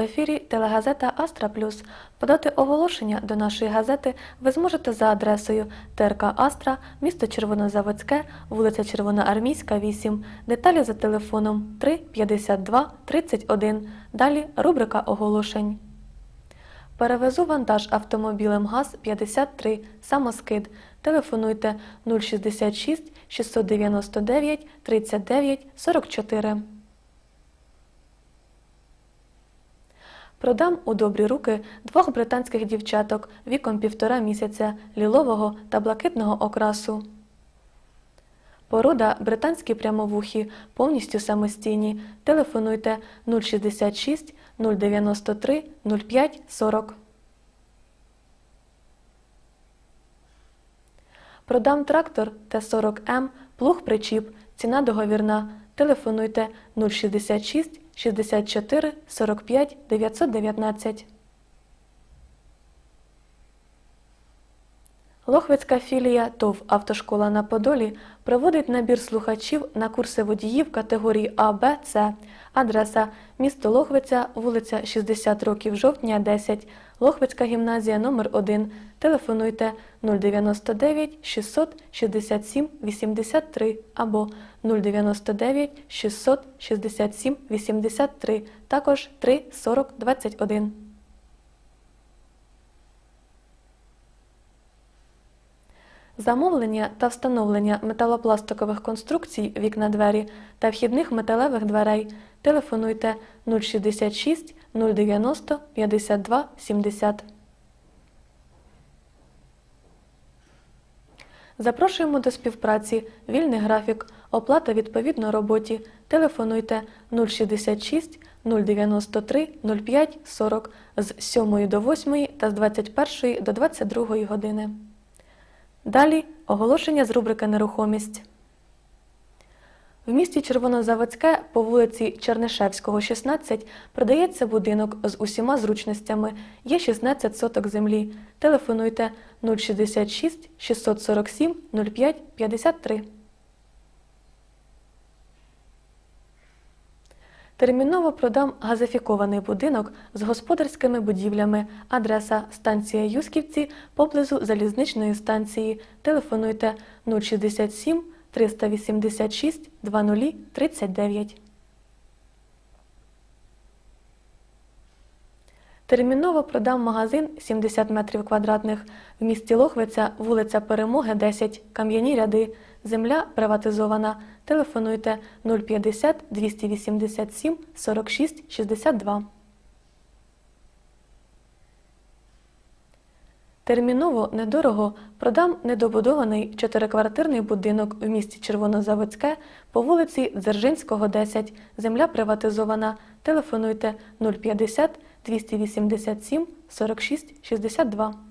ефірі телегазета Астра Плюс. Подати оголошення до нашої газети ви зможете за адресою ТРК Астра, місто Червонозаводське, вулиця Червоноармійська, 8. Деталі за телефоном 3 52 31. Далі рубрика оголошень. Перевезу вантаж автомобілем ГАЗ-53 «Самоскид». Телефонуйте 066 699 39 44. Продам у добрі руки двох британських дівчаток віком півтора місяця лілового та блакитного окрасу. Порода британські прямовухі, повністю самостійні. Телефонуйте 066 093 05 40. Продам трактор Т-40М, плуг причіп, ціна договірна. Телефонуйте 066 64 45 919. Лохвицька філія ТОВ «Автошкола на Подолі» проводить набір слухачів на курси водіїв категорії А, Б, С. Адреса місто Лохвиця, вулиця 60 років жовтня, 10, Лохвицька гімназія номер 1 Телефонуйте 099 667 83 або 099 667 83, також 3 40 21. Замовлення та встановлення металопластикових конструкцій вікна двері та вхідних металевих дверей телефонуйте 066 090 52 70. Запрошуємо до співпраці. Вільний графік. Оплата відповідно роботі. Телефонуйте 066 093 05 40 з 7 до 8 та з 21 до 22 години. Далі оголошення з рубрики Нерухомість. В місті Червонозаводське по вулиці Чернишевського, 16 продається будинок з усіма зручностями. Є 16 соток землі. Телефонуйте 066 647 05 53. Терміново продам газифікований будинок з господарськими будівлями. Адреса станція Юсківці поблизу залізничної станції. Телефонуйте 067 386 20 39. Терміново продам магазин 70 метрів квадратних в місті Лохвиця, вулиця Перемоги, 10, Кам'яні ряди. Земля приватизована. Телефонуйте 050 287 46 62. Терміново недорого продам недобудований чотириквартирний будинок в місті Червонозаводське по вулиці Дзержинського, 10. Земля приватизована. Телефонуйте 050 287 46 62.